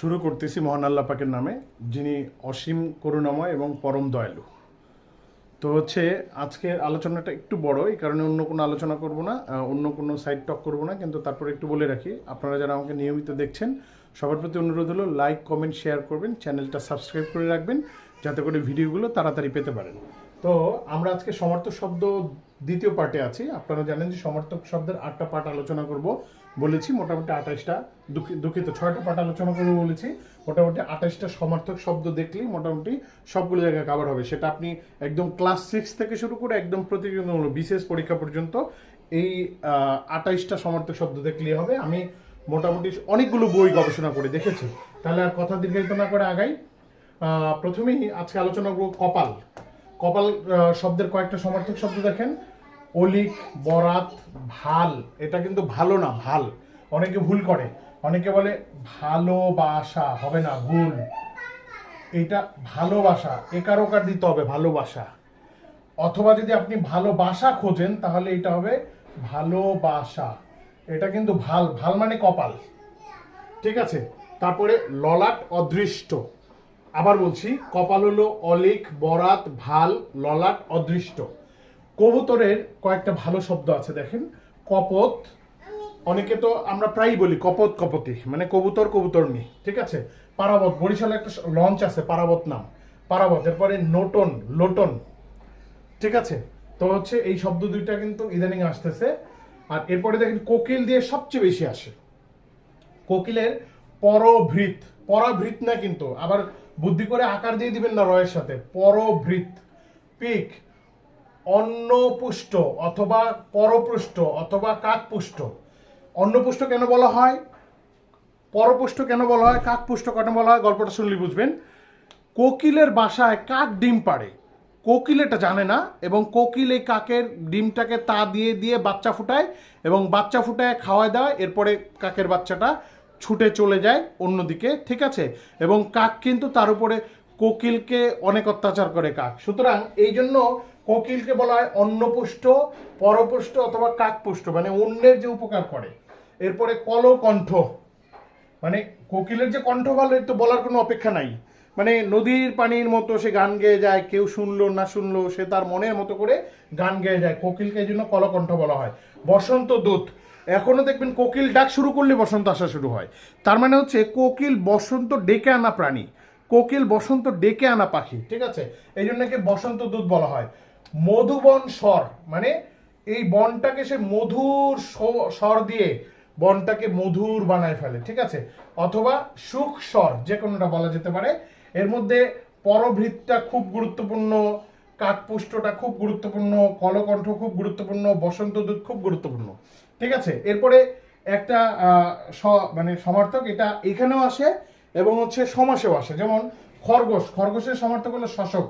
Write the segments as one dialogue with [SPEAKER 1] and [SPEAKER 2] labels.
[SPEAKER 1] শুরু করতেছি মহান আল্লাহ পাকের নামে, যিনি অসীম করুণাময় এবং পরম দয়ালু। তো হচ্ছে, আজকের আলোচনাটা একটু বড়, এই কারণে অন্য কোনো আলোচনা করব না অন্য কোনো সাইড টক করব না, কিন্তু তারপরে একটু বলে রাখি, আপনারা যারা আমাকে নিয়মিত দেখছেন, সবার প্রতি অনুরোধ হলো লাইক কমেন্ট শেয়ার করবেন চ্যানেলটা সাবস্ক্রাইব করে রাখবেন, যাতে করে ভিডিওগুলো তাড়াতাড়ি পেতে পারেন। তো আমরা আজকে সমর্থ শব্দ দ্বিতীয় পার্টে আছি। আপনারা জানেন যে সমর্থক শব্দের আটটা পার্ট আলোচনা করব বলেছি, মোটামুটি আঠাশটা দুঃখিত, ছয়টা পার্ট আলোচনা করব বলেছি। মোটামুটি আঠাশটা সমর্থক শব্দ দেখলেই মোটামুটি সবগুলো জায়গায় কাভার হবে। সেটা আপনি একদম ক্লাস সিক্স থেকে শুরু করে একদম প্রতিযোগিতামূলক বিশেষ পরীক্ষা পর্যন্ত এই আঠাইশটা সমর্থক শব্দ দেখলেই হবে। আমি মোটামুটি অনেকগুলো বই গবেষণা করে দেখেছি। তাহলে আর কথা দীর্ঘায়িত না করে আগাই। প্রথমেই আজকে আলোচনা করব কপাল। কপাল শব্দের কয়েকটা সমর্থক শব্দ দেখেন। অলিক, বরাত, ভালো, এটা কিন্তু ভালো না, ভালো। অনেকে ভুল করে। অনেকে বলে ভালোবাসা, হবে না, ভুল। এটা ভালোবাসা একারোকার দিতে হবে ভালোবাসা। অথবা যদি আপনি ভালোবাসা খোঁজেন, তাহলে এটা হবে ভালোবাসা। এটা কিন্তু ভালো ভালো মানে কপাল। ঠিক আছে? তারপরে ললাট অদৃষ্ট। আবার বলছি, কপাল হলো অলিক বরাত, ভালো, ললাট, অদৃষ্ট। কবুতরের কয়েকটা ভালো শব্দ আছে, দেখেন। কপত, অনেকে তো আমরা প্রায়ই বলি কপত, কপতি মানে কবুতর কবুতর নি ঠিক আছে? পারাবত, বরিশালে একটা লঞ্চ আছে, পারাবত নাম। পারাবত, এরপরে নোটন, লোটন, ঠিক আছে? তো হচ্ছে এই শব্দ দুইটা কিন্তু ইদানিং আসতেছে। আর এরপরে দেখেন, কোকিল দিয়ে সবচেয়ে বেশি আসে। কোকিলের পরভৃত, পরাভৃত না কিন্তু, আবার বুদ্ধি করে আকার দিয়ে দিবেন না রয়ের সাথে, পরভৃত। পিক, অন্নপুষ্ট অথবা পরপুষ্ট অথবা কাকপুষ্ট। অন্নপুষ্ট কেন বলা হয়? পরপুষ্ট কেন বলা হয়? কাকপুষ্ট কেন বলা হয়? গল্পটা শুনলে বুঝবেন। কোকিলের বাসায় কাক ডিম পাড়ে। কোকিল এটা জানে না এবং কোকিল এই কাকের ডিমটাকে তা দিয়ে দিয়ে বাচ্চা ফুটায় এবং বাচ্চা ফুটায়, খাওয়ায় দেয়, এরপরে কাকের বাচ্চাটা ছুটে চলে যায় অন্যদিকে, ঠিক আছে? এবং কাক কিন্তু তার উপরে কোকিলকে অনেক অত্যাচার করে কাক। সুতরাং এই জন্য কোকিলকে বলা হয় অন্নপুষ্ট, পরপুষ্ট অথবা কাকপুষ্ট মানে অন্যের যে উপকার করে। এরপরে কলকণ্ঠ মানে কোকিলের যে কণ্ঠ ভালো, এর তো বলার কোনো অপেক্ষা নাই। মানে নদীর পানির মতো সে গান গেয়ে যায়, কেউ শুনলো, না শুনলো, সে তার মনের মতো করে গান গেয়ে যায়। কোকিলকে এই জন্য কলকণ্ঠ বলা হয়। বসন্ত দূত। এখনও দেখবেন কোকিল ডাক শুরু করলে বসন্ত আসা শুরু হয়। তার মানে হচ্ছে কোকিল বসন্ত ডেকে আনা প্রাণী। কোকিল বসন্ত ডেকে আনা পাখি, ঠিক আছে? এই জন্য বসন্ত দূত বলা হয়। মধুবন স্বর মানে এই বনটাকে সে মধুর স্বর দিয়ে বনটাকে মধুর বানায় ফেলে, ঠিক আছে? অথবা সুখ স্বর, যে কোনোটা বলা যেতে পারে। এর মধ্যে পরভৃতটা খুব গুরুত্বপূর্ণ, কাকপুষ্টটা খুব গুরুত্বপূর্ণ, কলকণ্ঠ খুব গুরুত্বপূর্ণ, বসন্ত দূত খুব গুরুত্বপূর্ণ। ঠিক আছে? এরপরে একটা মানে সমার্থক এটা এখানেও আসে এবং হচ্ছে সমাসেও আসে। যেমন খরগোশ, খরগোশের সমার্থক হলো শশক।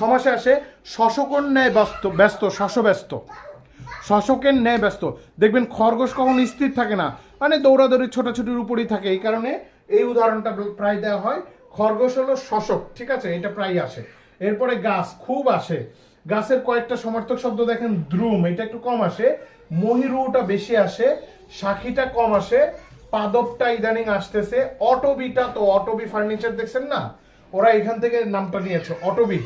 [SPEAKER 1] সমাসে আসে শশকর ন্যায় ব্যস্ত ব্যস্ত, শশব্যস্ত। শশকের ন্যায় ব্যস্ত। দেখবেন খরগোশ কখন স্থির থাকে না। মানে দৌড়াদৌড়ি ছোটাছুটির উপরেই থাকে। এই কারণে এই উদাহরণটা প্রায় দেওয়া হয়। খরগোশ হলো শশক ঠিক আছে? এটা প্রায় আসে। এরপরে গাছ, খুব আসে। গাছের কয়েকটা সমর্থক শব্দ দেখেন, দ্রুম, এটা একটু কম আসে। মহিরুটা বেশি আসে সাক্ষীটা কম আসে। পাদপটা ইদানিং আসতেছে। অটোবিটা, তো অটোবি ফার্নিচার দেখছেন না? ওরা এখান থেকে নামটা নিয়েছে, অটোবি।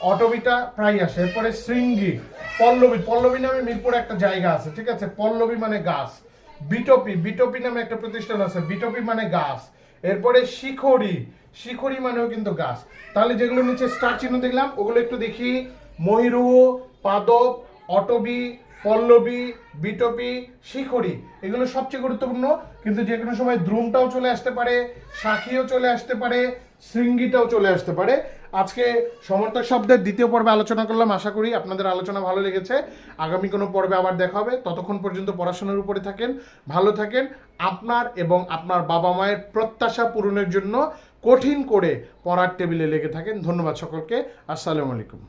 [SPEAKER 1] অটোবিটা প্রায় আসে। এরপরে শৃঙ্গি, পল্লবী। পল্লবী নামে মিরপুরে একটা জায়গা আছে, ঠিক আছে? পল্লবী মানে গাছ। বিটপি বিটপি নামে একটা প্রতিষ্ঠান আছে, বিটপি মানে গাছ। এরপরে শিখরি শিখরি মানেও কিন্তু গাছ। তাহলে যেগুলো নিচে স্টার চিহ্ন দেখলাম, ওগুলো একটু দেখি। ময়ূরুহ পাদপ, অটবি, পল্লবী, বিটপি, শিখরি, এগুলো সবচেয়ে গুরুত্বপূর্ণ। কিন্তু যে কোনো সময় দ্রুমটাও চলে আসতে পারে সাক্ষীও চলে আসতে পারে, শৃঙ্গিটাও চলে আসতে পারে। আজকে সমর্থক শব্দের দ্বিতীয় পর্বে আলোচনা করলাম, আশা করি আপনাদের আলোচনা ভালো লেগেছে। আগামী কোনো পর্বে আবার দেখা হবে। ততক্ষণ পর্যন্ত পড়াশোনার উপরে থাকেন, ভালো থাকেন। আপনার এবং আপনার বাবা মায়ের প্রত্যাশা পূরণের জন্য কঠিন করে পড়ার টেবিলে লেগে থাকেন। ধন্যবাদ সকলকে। আসসালামু আলাইকুম।